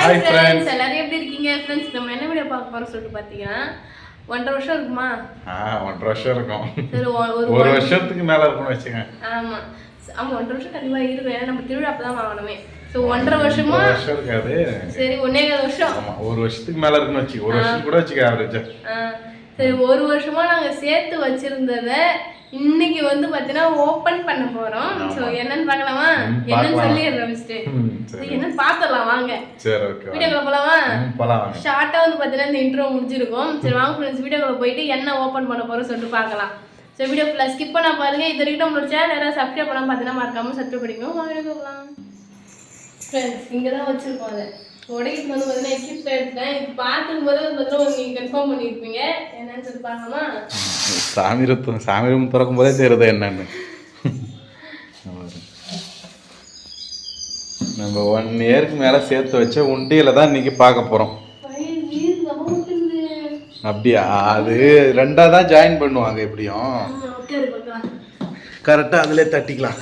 Hi friends. எல்லாரும் எப்படி இருக்கீங்க? ஃப்ரெண்ட்ஸ் நம்ம என்ன வீடியோ பார்க்க போறோம் சொல்லிட்டு பார்த்தீங்கன்னா ஒன்றரை வருஷம் இருக்குமா? ஆ ஒன்றரை வருஷம் இருக்கும். சரி ஒரு வருஷத்துக்கு மேல இருக்கும்னு வச்சுங்க ஆமா. ஆமா ஒன்றரை வருஷம் கண்டிப்பா இருக்கும் ஏன்னா நம்ம திருவிழா அப்பதான் வாங்கணுமே. ஸோ ஒன்றரை வருஷமா? வருஷம் இருக்காது. சரி ஒன்னே வருஷம். ஆமா ஒரு வருஷத்துக்கு மேல இருக்குன்னு வச்சுக்க. ஒரு வருஷம் கூட வச்சுக்க ஆவரேஜா ஆ, சரி ஒரு வருஷமா நாங்க சேர்த்து வச்சிருந்தத இன்னைக்கு வந்து பாத்தீங்கன்னா ஓபன் பண்ண போறோம். ஸோ என்னன்னு பார்க்கலாமா? என்னன்னு. சொல்லிடுறேன் ஃபர்ஸ்ட் சரி என்னன்னு பார்த்துடலாம் வாங்க. சரி ஓகே வீடியோக்குள்ள போலாமா? போலாம் வாங்க. ஷார்ட்டாக வந்து பார்த்தீங்கன்னா இந்த இன்ட்ரோ முடிஞ்சிருக்கும். சரி வாங்க ஃப்ரெண்ட்ஸ் வீடியோக்குள்ள போயிட்டு என்ன ஓப்பன் பண்ண போகிறோம் சொல்லிட்டு பார்க்கலாம். ஸோ வீடியோ ஃபுல்லாக ஸ்கிப் பண்ண பாருங்க. இது வரைக்கும் நம்மளோட சேனல் யாராவது சப்ஸ்கிரைப் பண்ணாம பார்த்தீங்கன்னா மறக்காம சப்ஸ்கிரைப் பண்ணிக்கணும் வாங்க வீடியோ போகலாம் ஃப்ரெண்ட்ஸ் இங்கே தான் வச்சுருக்கோம் அதை. உடைக்கிட்டு வந்து பார்த்தீங்கன்னா எக்யூப்ஸ் எடுத்துட்டேன். இது பார்க்கும் போது வந்து பார்த்தீங்கன்னா நீங்கள் கன்ஃபார்ம் பண்ணியிருப்பீங்க என்னன்னு சொல்லி பார்க்கலாமா? சாமி ரத்தம் சாமி ரூம் திறக்கும் போதே தெரியுது என்னன்னு. நம்ம ஒன் இயருக்கு மேல சேர்த்து வச்ச உண்டியில தான் இன்னைக்கு பார்க்க விட்டுருது அப்படியா? அது ரெண்டா தான் ஜாயின் பண்ணுவாங்க எப்படியும். கரெக்டாக அதிலே தட்டிக்கலாம்.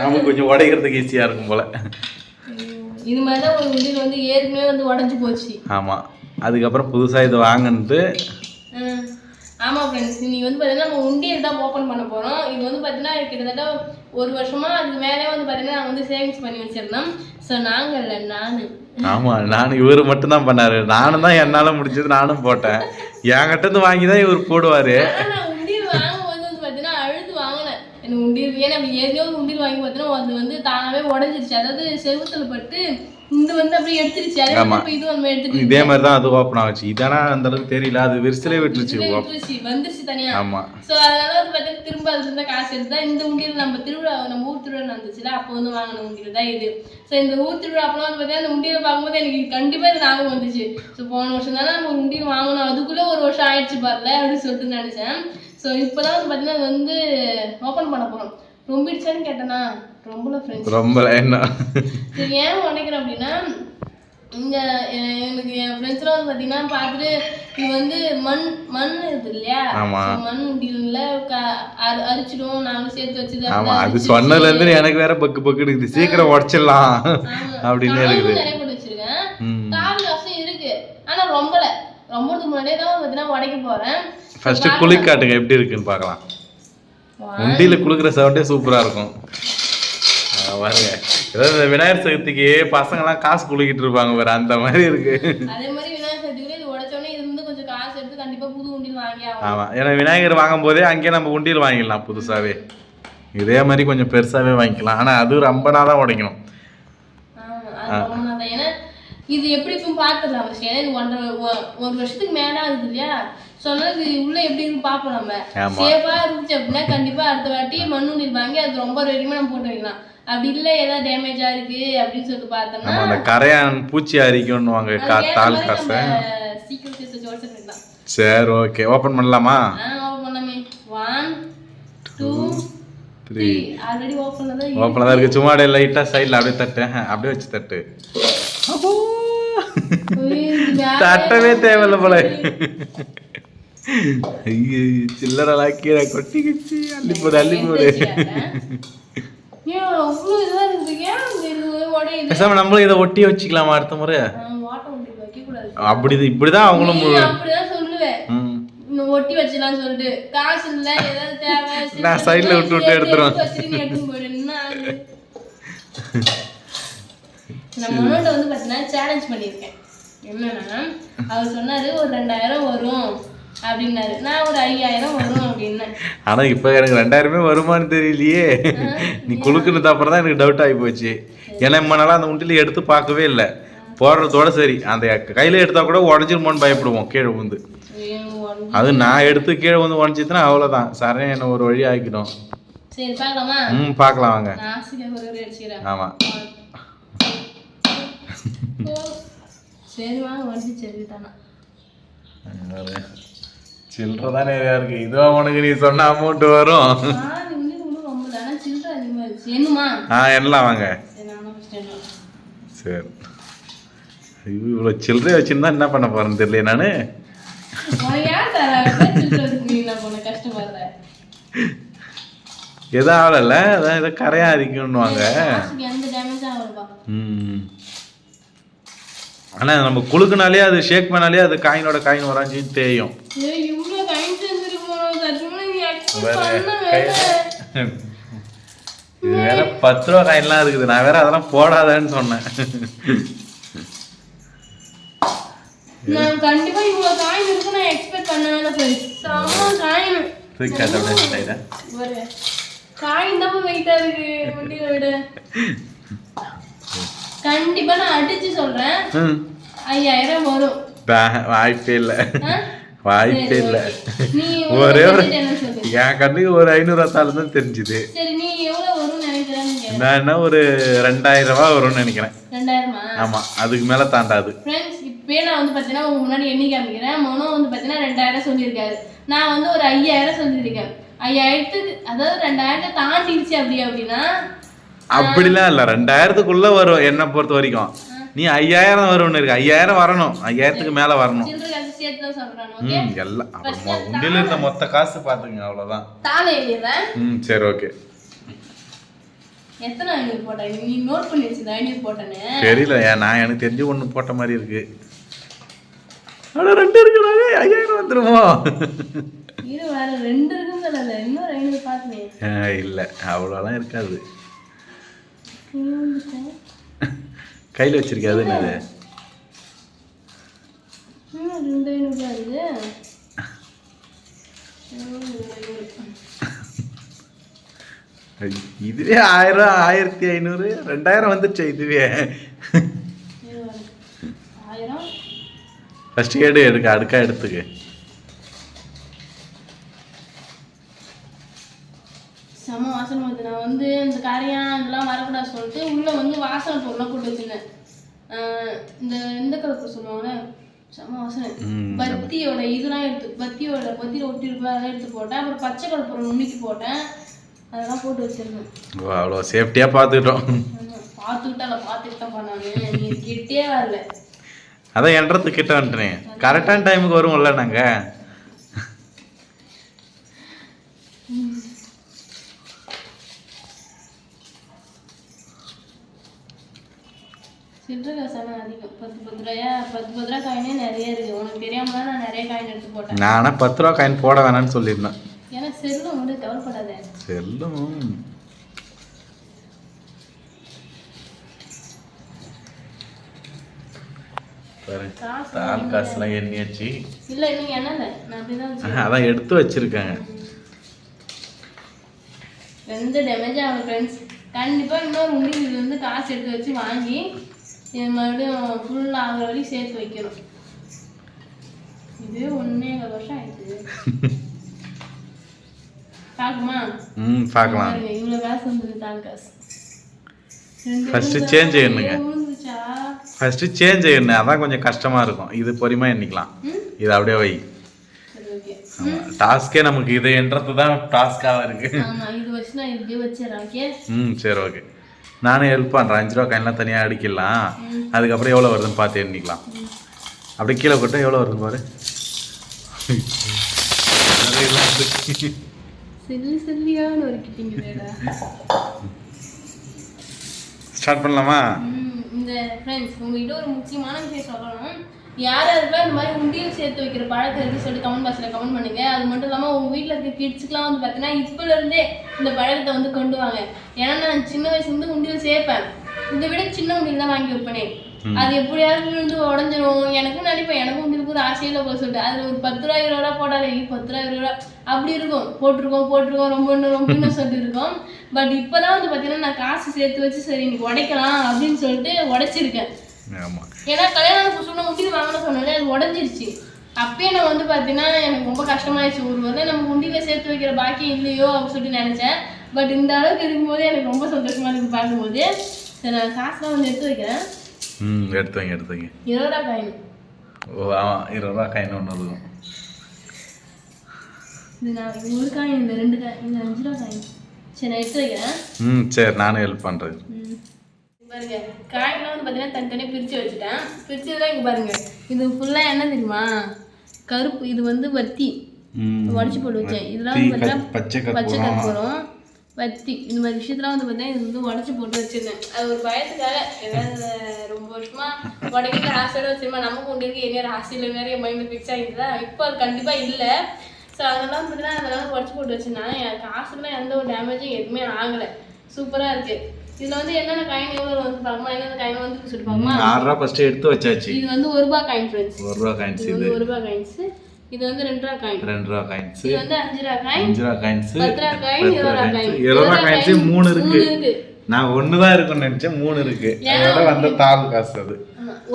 நமக்கு கொஞ்சம் உடைக்கிறதுக்கு ஈஸியாக இருக்கும் போல. இது மாதிரி தான் ஒரு உண்டியல் வந்து ஏற்கனவே வந்து உடஞ்சி போச்சு. ஆமாம் அதுக்கப்புறம் புதுசாக இது வாங்கினது ம். ஆமா ஃப்ரெண்ட்ஸ் நீ வந்து பார்த்தீங்கன்னா நம்ம உண்டியல் தான் ஓப்பன் பண்ண போறோம். இது வந்து பார்த்தீங்கன்னா கிட்டத்தட்ட ஒரு வருஷமா அதுக்கு மேலே வந்து பார்த்தீங்கன்னா நாங்கள் வந்து சேவிங்ஸ் பண்ணி வச்சிருந்தோம். ஸோ நாங்கள் இல்லை நான். ஆமாம் நான் இவர் மட்டும்தான் பண்ணாரு. நானும் தான் என்னால் முடிஞ்சது நானும் போட்டேன். என்கிட்ட இருந்து வாங்கி தான் இவர் போடுவார். உண்டியல் ஏன்னா நம்ம ஏற்கனவே ஒரு உண்டியல் வாங்கி பார்த்தீங்கன்னா அது வந்து தானாகவே உடஞ்சிருச்சு. அதாவது செவுத்துல பட்டு இந்த வந்து அப்படியே எடுத்துருச்சு. அதே ஆமா. மாதிரி இது நம்ம எடுத்துட்டு இதே மாதிரி தான் அது ஓப்பன் ஆச்சு இதானா அந்த அளவுக்கு தெரியல. அது விரிசலே விட்டுருச்சு. விட்டுருச்சு. வந்துருச்சு தனியா. ஆமாம் ஸோ அதனால வந்து பார்த்தீங்கன்னா திரும்ப அதுல இருந்த காசு எடுத்து இந்த உண்டியல் நம்ம திருவிழா நம்ம ஊர் திருவிழா நடந்துச்சுல அப்போ வந்து வாங்கின உண்டியல் தான் இது. ஸோ இந்த ஊர் திருவிழா அப்பெல்லாம் வந்து பார்த்தீங்கன்னா இந்த உண்டியல் பார்க்கும்போது எனக்கு கண்டிப்பாக இது ஞாபகம் வந்துச்சு. ஸோ போன வருஷம் தானே நம்ம உண்டியல் வாங்கணும் அதுக்குள்ளே ஒரு வருஷம் ஆயிடுச்சு பாருல அப்படின்னு சொல்லிட்டு நினச்சேன். ஸோ இப்போ தான் வந்து பார்த்தீங்கன்னா அது வந்து ஓப்பன் பண்ண போகிறோம் ரொம்பிடுச்சான்னு கேட்டேனா? ரொம்பல ஃப்ரெண்ட்ஸ் ரொம்ப என்ன? ஏன் உடைக்கிறேன் அப்படின்னா இங்க எனக்கு என் ஃப்ரெண்ட்ஸ்லாம் வந்து பார்த்தீங்கன்னா பார்த்துட்டு இது வந்து மண் மண் இது இல்லையா? மண் முடியல அரிச்சிடும். நாங்களும் சேர்த்து வச்சது ஆமா அது சொன்னதுலேருந்து எனக்கு வேற பக்கு பக்கு இருக்குது. சீக்கிரம் உடச்சிடலாம் அப்படின்னு இருக்குது. நிறைய போட்டு வச்சிருக்கேன். ம். கால் காசும் இருக்கு. ஆனா ரொம்பல. ரொம்பறதுக்கு முன்னாடியே தான் பார்த்தீங்கன்னா உடைக்க போறேன். ஃபர்ஸ்ட் குளி காட்டுங்க எப்படி இருக்குன்னு பார்க்கலாம். உண்டியில குளுக்கிற சவுண்டே சூப்பரா இருக்கும். பாருங்க. ஏதாவது இந்த விநாயகர் சதுர்த்திக்கு பசங்கெல்லாம் காசு குளிக்கிட்டு இருப்பாங்க வேற அந்த மாதிரி இருக்கு. அதே மாதிரி விநாயகர் சதுர்த்திக்கு இது உடைச்சோடனே இது வந்து கொஞ்சம் காசு எடுத்து கண்டிப்பா புது உண்டியல் வாங்கி ஆகணும். ஆமா. ஏன்னா விநாயகர் வாங்கும் போதே அங்கேயே நம்ம உண்டியல் வாங்கிடலாம் புதுசாவே. இதே மாதிரி கொஞ்சம் பெருசாவே வாங்கிக்கலாம். ஆனா அது ரொம்ப நாள் தான் உடைக்கணும் ரொம்ப. ஏன்னா இது எப்படி இப்போ பார்த்துடலாம் ஃபர்ஸ்ட் ஏன்னா இது ஒன்றரை ஒரு வருஷத்துக்கு மேலே ஆகுது இல்லையா? அதனால இது உள்ள எப்படி இருக்கு பார்ப்போம் நம்ம? ஆமா. சேஃபா இருந்துச்சு அப்படின்னா கண்டிப்பா அடுத்த வாட்டி மண்ணுண்ணில் வாங்கி அது ரொம்ப வரைக்குமே நம்ம போட்டு வைக்கலாம். அப்படி இல்லை ஏதாவது டேமேஜா இருக்கு அப்படின்னு சொல்லிட்டு பார்த்தோம்னா நம்ம அந்த கரையான் பூச்சி அரிக்கும்னுவாங்க தால் காசை. சரி ஓகே ஓப்பன் பண்ணலாமா? ஓப்பன் பண்ணலாமே. One two three three already open தான் ஓப்பனில் தான் இருக்கு. சும்மா அப்படியே லைட்டாக சைடில் அப்படியே தட்டு. அப்படியே வச்சு தட்டு. தட்டவே தேவையில்ல போல. ஐயோ சில்லறலாம் கீழே கொட்டிக்கிச்சு. அள்ளி போடு அள்ளி போடு. பேசாம நம்மளும் இதை ஒட்டி வச்சுக்கலாமா அடுத்த முறை? அப்படி இப்படிதான் அவங்களும் ஒட்டி வச்சிடலாம்னு சொல்லிட்டு. காசு இல்ல ஏதாவது தேவை சரி, நான் side ல விட்டு விட்டு எடுத்து எடுத்துருவேன். வச்சுட்டு நீ எடுத்துன்னு போயிடு. என்ன ஆகுது? நம்ம மனோட்ட வந்து பார்த்தீங்கன்னா சேலஞ்ச் பண்ணியிருக்கேன். என்னன்னா அவர் சொன்னாரு ஒரு ரெண்டாயிரம் வரும் அப்படின்னாரு. நான் ஒரு ஐயாயிரம் வரும் அப்படின்னேன் ஆனா இப்ப எனக்கு ரெண்டாயிரமே வருமான்னு தெரியலையே. நீ குழுக்குனது அப்புறம் தான் எனக்கு டவுட் ஆகி போச்சு. ஏன்னா இம்ம நாளா அந்த உண்டில எடுத்து பார்க்கவே இல்லை. போடுறதோட சரி. அந்த கையில எடுத்தா கூட உடஞ்சிருமோன்னு பயப்படுவோம் கீழே வந்து அது நான் எடுத்து கீழே வந்து உடஞ்சிதுன்னா அவ்வளோதான் சரே என்ன ஒரு வழி ஆக்கிடும். சரி பார்க்கலாமா? ம் பார்க்கலாம் வாங்க. நான் ஆமாம் சரி வாங்க வந்து சரி தானா. சில்லற தானே இருக்கு. இதோ உனக்கு நீ சொன்ன அமௌண்ட் வரும். ஆ எல்லாம் வாங்க. சரி இவ்வளோ சில்லறையை வச்சுருந்தா என்ன பண்ண போறேன்னு தெரியல நான்? எதுவும் ஆகலைல்ல அதான் ஏதோ கரையா இருக்குன்னுவாங்க. ம். ஆனா நம்ம குலுக்குனாலே அது ஷேக் பண்ணாலே அது காயினோட காயின் உராஞ்சி தேயும். ஏய், இவ்வளவு காயின் சேர்ந்துருக்குமோ? சத்தியமா நீ expect வேற பண்ண கையில- வேற. இது வேற பத்து ரூபா காயின்லாம் இருக்குது. நான் வேற அதெல்லாம் போடாதேன்னு சொன்னேன். நான் கண்டிப்பா இவ்வளவு காயின். தான் வெயிட்டா இருக்கு விட கண்டிப்பா நான் அடிச்சு சொல்றேன். ஐயாயிரம் வரும். வாய்ப்பே இல்லை? வாய்ப்பே இல்லை. ஒரே ஒரு என் கண்ணுக்கு ஒரு ஐநூறு தாள் தான் தெரிஞ்சுது. நான் என்ன ஒரு ரெண்டாயிரம் ரூபா வரும்னு நினைக்கிறேன். ஆமா அதுக்கு மேல தாண்டாது. இப்பயே நான் வந்து பார்த்தீங்கன்னா உங்க முன்னாடி எண்ணி காமிக்கிறேன். மனோ வந்து பார்த்தீங்கன்னா ரெண்டாயிரம் சொல்லியிருக்காரு. நான் வந்து ஒரு ஐயாயிரம் சொல்லியிருக்கேன். ஐயாயிரத்துக்கு அதாவது ரெண்டாயிரத்தை தாண்டிடுச்சு அப்படி அப்படின்னா அப்படிலாம் இல்ல. ரெண்டாயிரத்துக்குள்ள வரும் என்ன பொறுத்த வரைக்கும். நீ ஐயாயிரம் வரும்னு இருக்கு. ஐயாயிரம் வரணும். ஐயாயிரத்துக்கு மேல வரணும். ம் எல்லாம் அப்புறம் உண்டியல இருந்த மொத்த காசு தாளை எழுதிடுறேன். ம் சரி ஓகே. தெரியல ஏன் நான் எனக்கு தெரிஞ்சு ஒண்ணு போட்ட மாதிரி இருக்கு. ஆனா ரெண்டு இருக்குடாங்க ஐயாயிரம் வந்துருமோ? இல்ல அவ்வளோலாம் இருக்காது. கையில என்னது? இருக்குது ம், ஐநூறு. இதுவே ஆயிரம் ஆயிரத்தி ஐநூறு ரெண்டாயிரம் வந்துருச்சு இதுவே. ஃபர்ஸ்ட் எடு எடுக்க அடுக்கா எடுத்துக்கு செம வாசனை வருது நான் வந்து இந்த காரியம் இதெல்லாம் வரக்கூடாது சொல்லிட்டு உள்ள வந்து வாசனை பொருள்லாம் போட்டு வச்சிருந்தேன். இந்த இந்த கலப்பு சொல்லுவாங்கல்ல செம வாசனை. பத்தியோட இதெல்லாம் எடுத்து பத்தியோட பத்தியில ஒட்டி இருக்கலாம் அதெல்லாம் எடுத்து போட்டேன். அப்புறம் பச்சை கலப்புறம் நுண்ணிக்கு போட்டேன். அதெல்லாம் போட்டு வச்சிருந்தேன். அவ்வளோ சேஃப்டியா பார்த்துக்கிட்டோம். பார்த்துக்கிட்டா இல்லை பார்த்துக்கிட்டா பண்ணானு. நீ கிட்டே வரல. அதான் என்றது கிட்ட வந்துட்டேன். கரெக்டான டைமுக்கு வருவோம்ல நாங்க. சில்லறை காசான அதிகம். பத்து பத்து ரூபாயா பத்து பத்து ரூபா காயினே நிறைய இருக்கு. உனக்கு தெரியாம தான் நான் நிறைய காயின் எடுத்து போட்டேன். நானா பத்து ரூபா காயின் போட வேணாம்னு சொல்லியிருந்தேன். ஏன்னா செல்லும் வந்து கவலைப்படாத. செல்லும். தால் காசுலாம் எண்ணியாச்சு இல்ல இன்னும் என்னல நான் அதான் எடுத்து வச்சிருக்காங்க. எந்த டேமேஜ் ஆகல ஃப்ரெண்ட்ஸ் கண்டிப்பா இன்னொரு உண்டி இது வந்து காசு எடுத்து வச்சு வாங்கி இது மறுபடியும் ஃபுல் ஆகுற வரைக்கும் சேர்த்து வைக்கணும். இதே கால் வருஷம் ஆயிடுச்சு. பார்க்குமா ம் பார்க்கலாம். இவ்வளவு காசு வந்தது காசு First விழுந்தா change எண்ணுங்க. ஃபர்ஸ்ட் சேஞ்ச் என்ன அதான் கொஞ்சம் கஷ்டமா இருக்கும். இது பொறுமையா எண்ணிக்கலாம். இது அப்படியே வை. டாஸ்கே நமக்கு இது என்றது தான் டாஸ்காக இருக்கு. ஆமா இது வச்சு நான் இப்படியே வச்சிடறேன் ஓகே? ம் சரி ஓகே. நானே ஹெல்ப் பண்ணுறேன் அஞ்சு ரூபா காயின்லாம் தனியாக அடிக்கலாம். அதுக்கப்புறம் எவ்வளோ வருதுன்னு பார்த்து எண்ணிக்கலாம். அப்படி கீழே போட்டால் எவ்வளோ வருது பாரு. ஸ்டார்ட் பண்ணலாமா? இந்த ஃப்ரெண்ட்ஸ் உங்ககிட்ட ஒரு முக்கியமான விஷயம் சொல்லணும். யார் யாருக்கெல்லாம் இந்த மாதிரி உண்டியல் சேர்த்து வைக்கிற பழக்கம் இருக்குன்னு சொல்லிட்டு கமெண்ட் பாக்ஸில் கமெண்ட் பண்ணுங்க. அது மட்டும் இல்லாமல் உங்கள் வீட்டில் இருக்க கிட்ஸுக்குலாம் வந்து பார்த்தீங்கன்னா இப்போல இருந்தே இந்த பழக்கத்தை வந்து கொண்டு வாங்க. ஏன்னா நான் சின்ன வயசுலேருந்து உண்டியல் சேர்ப்பேன். இதை விட சின்ன உண்டியல் தான் வாங்கி வைப்பேனே. அது எப்படியாவது விழுந்து உடஞ்சிரும். எனக்கும் நினைப்பேன். எனக்கும் உண்டியலுக்கு ஒரு ஆசையில் போக சொல்லிட்டு. அதில் ஒரு பத்து ரூபா இருபது ரூபா போட்டாலே "ஐயோ, பத்து ரூபா இருபது ரூபா. அப்படி இருக்கும். போட்டிருக்கோம் போட்டிருக்கோம். ரொம்ப இன்னும் ரொம்ப இன்னும் சொல்லிட்டு இருக்கோம். பட் இப்போதான் வந்து பார்த்தீங்கன்னா நான் காசு சேர்த்து வச்சு சரி இன்னைக்கு உடைக்கலாம் அப்படின்னு சொல்லிட்டு உடைச்சிருக்கேன். ஆமாம் ஏன்னா கல்யாணம் புதுசுல முட்டிட்டு வாங்கணும்னு சொன்னாலே அது உடஞ்சிருச்சு. அப்பயே நான் வந்து பார்த்தீங்கன்னா எனக்கு ரொம்ப கஷ்டமாயிடுச்சு ஒரு வேளை நம்ம உண்டியில சேர்த்து வைக்கிற பாக்கியம் இல்லையோ அப்படின்னு சொல்லிட்டு நினைச்சேன். பட் இந்த அளவுக்கு இருக்கும்போது எனக்கு ரொம்ப சந்தோஷமா இருக்கு பார்க்கும்போது. சரி நான் காசுலாம் வந்து எடுத்து வைக்கிறேன். ம் எடுத்து வைங்க எடுத்து வைங்க. இருபது ரூபா காயின் ஓ ஆமாம் இருபது ரூபா காயின் ஒன்று இருக்கும். இது நான் ஒரு காயின் இந்த ரெண்டு காயின் இந்த அஞ்சு ரூபா காயின் சரி நான் எடுத்து வைக்கிறேன். ம் சரி நானும் ஹெல்ப் பண்ணுறேன். பாருங்க காயெல்லாம் வந்து பார்த்தீங்கன்னா தனித்தனியாக பிரித்து வச்சுட்டேன். பிரிச்சதுலாம் இங்கே பாருங்க இது ஃபுல்லாக என்ன தெரியுமா? கருப்பு இது வந்து வத்தி. உடச்சி போட்டு வச்சேன். இதெல்லாம் வந்து பார்த்தீங்கன்னா பச்சை கற்பூரம். வத்தி. இந்த மாதிரி விஷயத்தெல்லாம் வந்து பார்த்தீங்கன்னா இது வந்து உடச்சி போட்டு வச்சிருந்தேன். அது ஒரு பயத்துக்காக ஏதாவது ரொம்ப வருஷமா உடனே ஹாஸ்டல் வச்சிருமா நமக்கு உண்டு இருக்கு என்ன ஹாஸ்டல் நிறைய மைண்ட் ஃபிக்ஸ் ஆகிடுதா இப்போ அது கண்டிப்பா இல்ல. ஸோ அதெல்லாம் பார்த்தீங்கன்னா அதெல்லாம் உடச்சு போட்டு வச்சிருந்தாங்க எனக்கு காசுக்குலாம் எந்த ஒரு டேமேஜும் எதுவுமே ஆகல. சூப்பரா இருக்கு. இதுல வந்து என்னென்ன காயின் எவ்வளோ வந்து பார்க்கமா என்னென்ன காயின் வந்து பார்க்கமா ஆறு ரூபா ஃபர்ஸ்ட் எடுத்து வச்சாச்சு. இது வந்து ஒரு ரூபாய் காயின் ஃப்ரெண்ட்ஸ் ஒரு ரூபா காயின்ஸ் இது ஒரு ரூபாய் காயின்ஸ் இது வந்து ரெண்டு ரூபாய் காயின் ரெண்டு ரூபா காயின்ஸ் இது வந்து அஞ்சு ரூபாய் காயின் அஞ்சு ரூபா காயின்ஸ் பத்து ரூபாய் காயின் இருபது ரூபாய் காயின் இருபது ரூபா காயின்ஸ் மூணு இருக்கு. நான் ஒண்ணுதான் இருக்கும்னு நினைச்சேன் மூணு இருக்கு. அதோட வந்த தாள் காசு அது.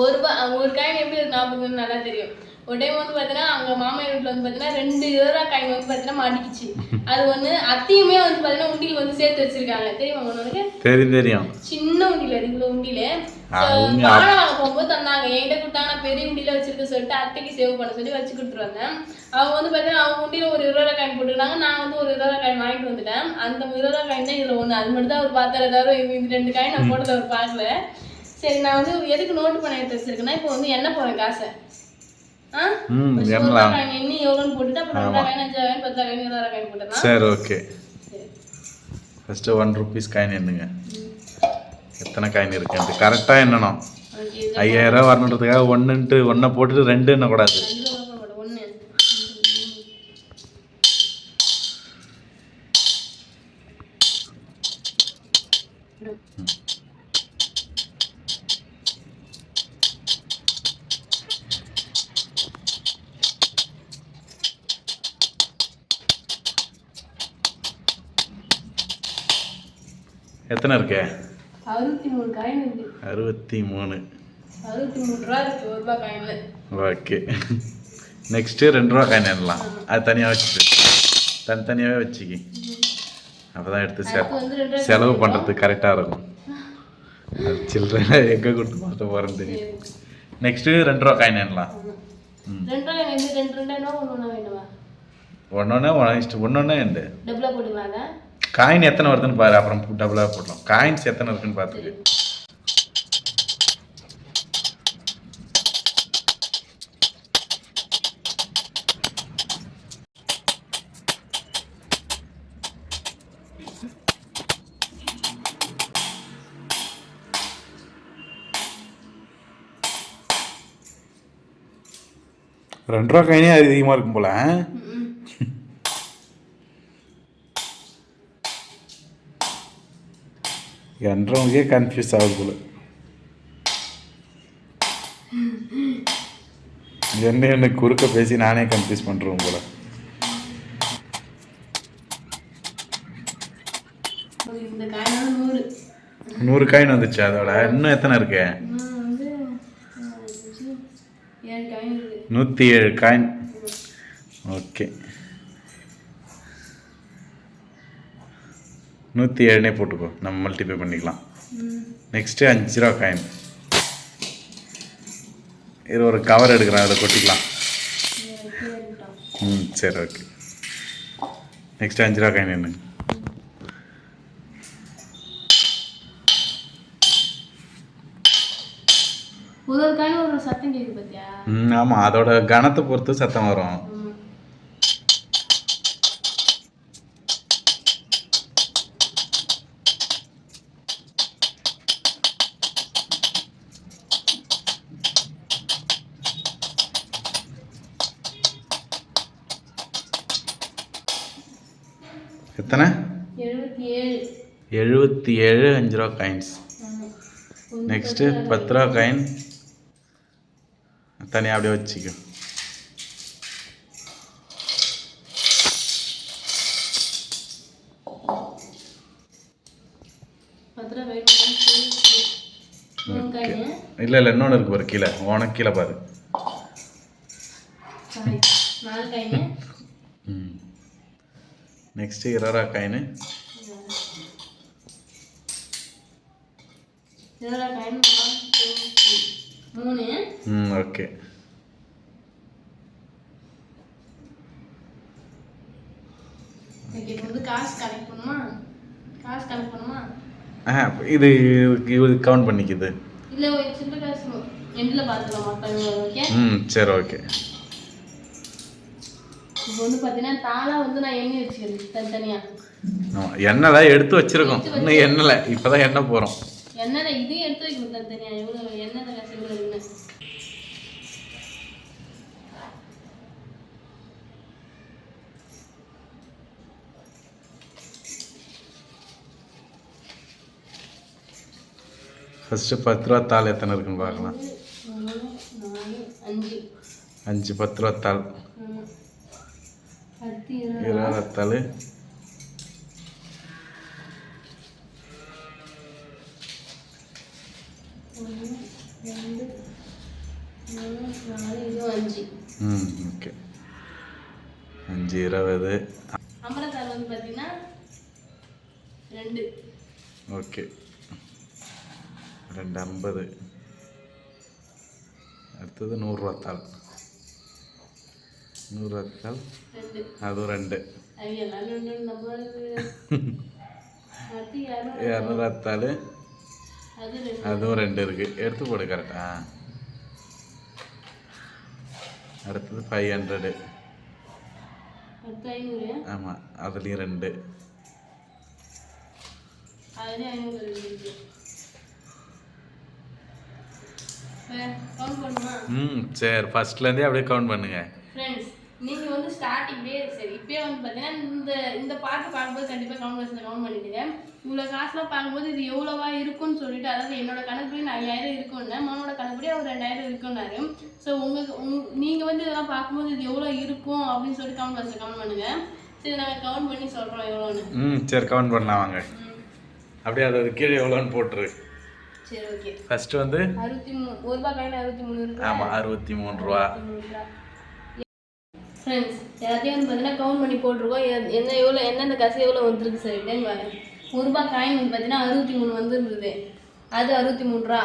ஒரு அங்க ஒரு காயின் எப்படி இருக்கு? ஞாபகம் நல்லா தெரியும். ஒரு டைம் வந்து பார்த்தீங்கன்னா அங்க மாமியார் வீட்டில் வந்து பார்த்தீங்கன்னா ரெண்டு காயின் வந்து பார்த்தீங்கன்னா மாட்டிக்கிச்சு. அது வந்து அத்தையுமே வந்து பார்த்தீங்கன்னா உண்டியில் வந்து சேர்த்து வச்சிருக்காங்க. தெரியுமா உனக்கு தெரியும் தெரியும். சின்ன உண்டியில அது இவ்வளோ உண்டியில. வாழை வாங்க போகும்போது தந்தாங்க. என்கிட்ட கொடுத்தாங்க நான் பெரிய உண்டியில வச்சிருக்க சொல்லிட்டு அத்தைக்கு சேவ் பண்ண சொல்லி வச்சு கொடுத்துட்டு வந்தேன் அவங்க வந்து பார்த்தீங்கன்னா அவங்க உண்டியில ஒரு இருபது காயின் போட்டுருந்தாங்க. நான் வந்து ஒரு இருபது காயின் வாங்கிட்டு வந்துட்டேன். அந்த இருபது காயின் தான் இதுல ஒண்ணு. அது மட்டும் தான் அவர் பார்த்தாரு. இது இந்த ரெண்டு காயின் நான் போட்டதை அவர் பார்க்கல. சரி நான் வந்து எதுக்கு நோட்டு பண்ண எடுத்து வச்சிருக்கேன்னா இப்போ வந்து என்ன போறேன் காசை. சரி okay. First one rupees coin எண்ணுங்க. எத்தனை காயின் இருக்குன்ட்டு கரெக்டாக ஓகே ஐயாயிரம் ரூபா வரணுன்றதுக்காக ஒன்றுன்ட்டு ஒன்றை போட்டுட்டு ரெண்டு எண்ணக்கூடாது. எத்தனை இருக்கு? அறுபத்தி மூணு காயின் இருக்கு. அறுபத்தி மூணு. அறுபத்தி மூணு ரூபா இருக்கு ஒரு ரூபாய் காயின்ல. ஓகே. நெக்ஸ்ட்டு ரெண்டு ரூபா காயின் எண்ணலாம். அது தனியாக வச்சுட்டு தனித்தனியாகவே வச்சுக்கி. அப்போ தான் எடுத்து செ செலவு பண்ணுறதுக்கு கரெக்டாக இருக்கும். சில்லறை எங்கே கொடுத்து மாற்ற போகிறேன்னு தெரியும். நெக்ஸ்ட்டு ரெண்டு ரூபா காயின் எண்ணலாம். ஒன்று ஒன்று ஒன்று இஷ்டம் டபுளாக போட்டுக்கலாம் அதை காயின் எத்தனை வருதுன்னு பாரு அப்புறம் டபுளாக போடலாம். காயின்ஸ் எத்தனை இருக்குன்னு பார்த்துக்கு. ரெண்டு ரூபா காயினே அதிகமாக இருக்கும் போல கன்ஃபியூஸ் ஆகுது போல. என்ன என்ன குறுக்க பேசி நானே கன்ஃபியூஸ் பண்ணுறேன் காயினோட நூறு. காயின் வந்துச்சு அதோட இன்னும் எத்தனை இருக்கு? நூற்றி ஏழு காயின். ஓகே. நூற்றி ஏழுனே போட்டுக்கோ. நம்ம மல்டிப்ளை பண்ணிக்கலாம். நெக்ஸ்ட்டு அஞ்சு ரூபா காயின் இது ஒரு கவர் எடுக்கிறேன். அதில் கொட்டிக்கலாம். ம் சரி ஓகே நெக்ஸ்ட் அஞ்சு ரூபா காயின் என்ன ஒரு ஒரு காயின் ஒரு ஒரு சத்தம் கேட்குது பார்த்தியா ம் ஆமாம் அதோட கனத்தை பொறுத்து சத்தம் வரும். எழுபத்தி ஏழு அஞ்சு ரூபா காயின்ஸ் நெக்ஸ்ட்டு பத்து ரூபா காயின் தனியாக அப்படியே வச்சுக்கோ. இல்லை இல்லை இன்னொன்று இருக்கு பாரு கீழே. உனக்கு கீழே பாரு. நெக்ஸ்ட்டு இருபது ரூபா காயின் ஆ இது இது கவுண்ட் பண்ணிக்குது. ஓகே ம் சரி ஓகே. இப்போ வந்து பார்த்தீங்கன்னா தாளா வந்து நான் எண்ணி வச்சுக்கிறேன் தனித்தனியாக எண்ணெய் எடுத்து வச்சிருக்கோம். இன்னும் எண்ணெய் இப்போ தான் எண்ணெய் போகிறோம் எண்ணெய் இதையும் எடுத்து வைக்கணும் தனித்தனியாக எவ்வளோ ஃபஸ்ட்டு பத்து ரூபா தாள் எத்தனை இருக்குன்னு பார்க்கலாம். அஞ்சு பத்து ரூபா தாள் இருபது தாள் ம் ஓகே. அஞ்சு இருபது. அமரத்தாள் வந்து பார்த்தீங்கன்னா ரெண்டு. ஓகே. ரெண்டு ஐம்பது அடுத்தது நூறுரூவா தாள் நூறுரூவா தாள் ரெண்டு. அதுவும் ரெண்டு அது எல்லாம் ரெண்டு நம்ம அடுத்து இரநூறு. இரநூறுவா தாள் அது ரெண்டு. அதுவும் ரெண்டு இருக்குது எடுத்து போடு கரெக்டா அடுத்தது ஃபைவ் ஹண்ட்ரடு ஆமாம் அதுலேயும் ரெண்டு அதுலேயும் ஐநூறு இருக்கு கவுண்ட் பண்ணுமா ம் சரி ஃபஸ்ட்லேருந்தே அப்படியே கவுண்ட் பண்ணுங்க. ஃப்ரெண்ட்ஸ் நீங்கள் வந்து ஸ்டார்டிங்லேயே சரி இப்போயே வந்து பார்த்தீங்கன்னா இந்த இந்த பாட்டு பார்க்கும்போது கண்டிப்பாக கவுண்ட் பண்ணி கவுண்ட் பண்ணிடுங்க இவ்வளோ காசுலாம் பார்க்கும்போது இது எவ்வளோவா இருக்கும்னு சொல்லிட்டு அதாவது என்னோட நான் ஐயாயிரம் இருக்கும்னு மனோட கணக்குப்படி அவர் ரெண்டாயிரம் இருக்குன்னாரு ஸோ உங்களுக்கு உங் நீங்கள் வந்து இதெல்லாம் பார்க்கும்போது இது எவ்வளோ இருக்கும் அப்படின்னு சொல்லிட்டு கவுண்ட் பாக்ஸில் கவுண்ட் பண்ணுங்க. சரி நாங்கள் கவுண்ட் பண்ணி சொல்கிறோம் எவ்வளோன்னு ம் சரி கவுண்ட் பண்ணலாம் வாங்க. அப்படியே அது கீழே எவ்வளோன்னு போட்டுரு. சரி ஓகே ஃபஸ்ட்டு வந்து? அறுபத்தி மூணு ஒரு ரூபாய் கையில் அறுபத்தி மூணு ஆமாம் அறுபத்தி மூணு ரூபா. ஃப்ரெண்ட்ஸ் எல்லாத்தையும் வந்து பார்த்தீங்கன்னா கவுண்ட் பண்ணி போட்டிருக்கோம். என்ன எவ்வளோ எந்தெந்த காசு எவ்வளோ வந்துருக்கு சொல்லிட்டு வரேன் ஒரு ரூபாய் காயின் வந்து பார்த்தீங்கன்னா அறுபத்தி மூணு வந்துருந்தது. அது அறுபத்தி மூணு ரூபா.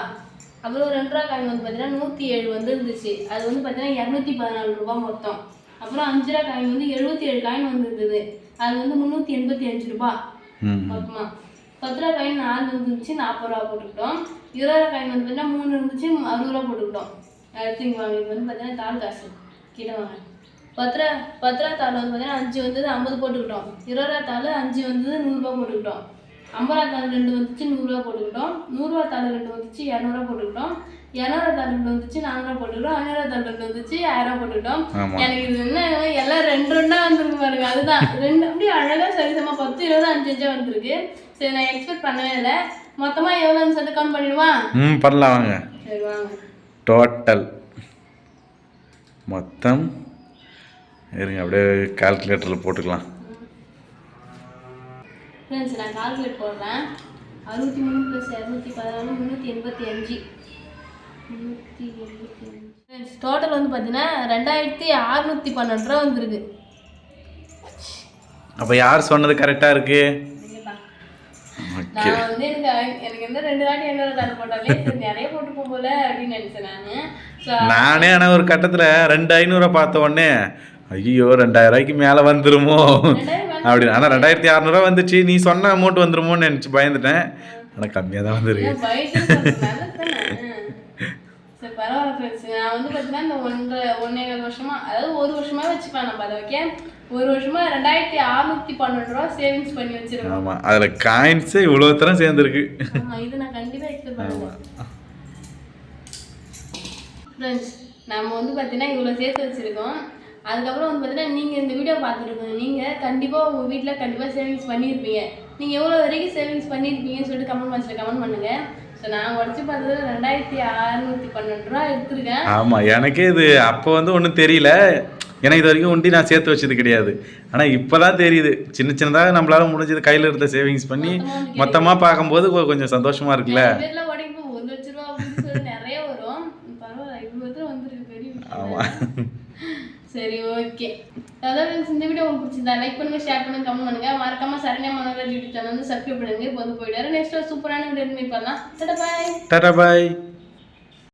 அப்புறம் ரெண்டு ரூபா காயின் வந்து பார்த்தீங்கன்னா நூற்றி ஏழு வந்து இருந்துச்சு அது வந்து பார்த்தீங்கன்னா இரநூத்தி பதினாலு ரூபா மொத்தம். அப்புறம் அஞ்சு ரூபா காயின் வந்து எழுபத்தி ஏழு காயின் வந்துருந்தது. அது வந்து முந்நூற்றி எண்பத்தி அஞ்சு ரூபா மொத்தமாக பத்து ரூபா காயின் நாலு இருந்துச்சு நாற்பது ரூபா போட்டுக்கிட்டோம். இருபது ரூபா காயின் வந்து பார்த்தீங்கன்னா மூணு இருந்துச்சு அறுபது ரூபா போட்டுக்கிட்டோம். அடுத்து வாங்க இது வந்து பார்த்தீங்கன்னா தாள் காசு. கிட்ட வாங்க. பத்து ரூபா பத்து ரூபா தாள் வந்து பார்த்தீங்கன்னா அஞ்சு வந்தது ஐம்பது போட்டுக்கிட்டோம். இருபது ரூபா தாள் அஞ்சு வந்தது நூறுரூவா போட்டுக்கிட்டோம். ஐம்பது ரூபா தாள் ரெண்டு வந்துச்சு நூறுரூவா போட்டுக்கிட்டோம். நூறுரூவா தாள் ரெண்டு வந்துச்சு இரநூறுவா போட்டுக்கிட்டோம். இரநூறுவா தாள் ரெண்டு வந்துச்சு நானூறுவா போட்டுக்கிட்டோம். ஐநூறுவா தாள் ரெண்டு வந்துச்சு ஆயிரம் போட்டுக்கிட்டோம். எனக்கு இது என்ன எல்லாம் ரெண்டு ரெண்டா வந்திருக்கு பாருங்க அதுதான். ரெண்டு அப்படியே அழகா சரிசமா பத்து இருபது அஞ்சு அஞ்சா வந்திருக்கு. சரி நான் எக்ஸ்பெக்ட் பண்ணவே இல்லை மொத்தமா எவ்வளோன்னு சொல்லிட்டு கவுண்ட் பண்ணிடுவா ம் பண்ணலாம் வாங்க. சரி வாங்க. டோட்டல் மொத்தம் இருங்க அப்படியே கால்குலேட்டரில் போட்டுக்கலாம். ஃப்ரெண்ட்ஸ் நான் கால்குலேட் போடுறேன். அறுபத்தி மூணு ப்ளஸ் இரநூத்தி பதினாலு முந்நூற்றி எண்பத்தி அஞ்சு. முந்நூற்றி எண்பத்தி அஞ்சு. ஃப்ரெண்ட்ஸ் டோட்டல் வந்து பார்த்தீங்கன்னா ரெண்டாயிரத்தி அறுநூற்றி பன்னெண்டு ரூபா வந்திருக்கு. அப்போ யார் சொன்னது கரெக்டாக இருக்கு? இதுதான். ஓகே நான் வந்து எனக்கு ஐ- எனக்கு வந்து ரெண்டு வாட்டி என்னோட தலை போட்டாலே சரி நிறைய போட்டு போல அப்படின்னு நினைச்சேன் நான். ஸோ நானே ஆனால் ஒரு கட்டத்தில் ரெண்டு ஐநூறுரூவா பார்த்த உடனே ஐயோ ரெண்டாயிரம் ரூபாய்க்கு மேலே வந்துருமோ? அப்படி ஆனால் ரெண்டாயிரத்தி அறநூறுவா வந்துச்சு. நீ சொன்ன அமௌண்ட் வந்துருமோன்னு நினச்சி பயந்துட்டேன். ஆனால் கம்மியாக தான் வந்துருக்கு. சரி பரவாயில்ல ஃப்ரெண்ட்ஸ் நான் வந்து பார்த்தீங்கன்னா இந்த ஒன்றரை ஒன்றே கால் வருஷமா அதாவது ஒரு வருஷமா வச்சுக்கலாம் நம்ம அதை ஓகே ஒரு வருஷமா ரெண்டாயிரத்தி அறுநூத்தி பன்னெண்டு ரூபா சேவிங்ஸ் பண்ணி வச்சிருக்கோம். ஆமாம் அதில் காயின்ஸே இவ்வளோ தரம் சேர்ந்துருக்கு. ஆமா இது நான் கண்டிப்பா எக்ஸ்பெக்ட் பண்ணுவேன் நம்ம வந்து பார்த்தீங்கன்னா இவ்வளோ சேர்த்து வச்சுருக்கோம். அதுக்கப்புறம் வந்து பார்த்தீங்கன்னா நீங்கள் இந்த வீடியோ பார்த்துருக்கோங்க நீங்கள் கண்டிப்பாக உங்கள் வீட்டில் கண்டிப்பாக சேவிங்ஸ் பண்ணியிருப்பீங்க நீங்கள் எவ்வளோ வரைக்கும் சேவிங்ஸ் பண்ணியிருப்பீங்கன்னு சொல்லிட்டு கமெண்ட் பாக்ஸில் கமெண்ட் பண்ணுங்கள் ஸோ நான் உடச்சி பார்த்தது ரெண்டாயிரத்தி அறநூற்றி பன்னெண்டு ரூபா எடுத்திருக்கேன். ஆமாம் எனக்கே இது அப்போ வந்து ஒன்றும் தெரியல. ஏன்னா இது வரைக்கும் ஒண்டி நான் சேர்த்து வச்சது கிடையாது. ஆனால் இப்போ தான் தெரியுது. சின்ன சின்னதாக நம்மளால முடிஞ்சது கையில் இருந்த சேவிங்ஸ் பண்ணி மொத்தமாக பார்க்கும்போது கொஞ்சம் சந்தோஷமாக இருக்குல்ல? ஆமாம் சரி ஓகே அதாவது இந்த வீடியோ உங்களுக்கு பிடிச்சிருந்தா லைக் பண்ணுங்க ஷேர் பண்ணுங்க கமெண்ட் பண்ணுங்க. மறக்காம சரண்யா மனோரல் யூடியூப் சேனல் வந்து சப்ஸ்கிரைப் பண்ணுங்க இப்போ வந்து போயிட்டு நெக்ஸ்ட் சூப்பரான வீடியோ பண்ணலாம். பாய் டாடா பாய்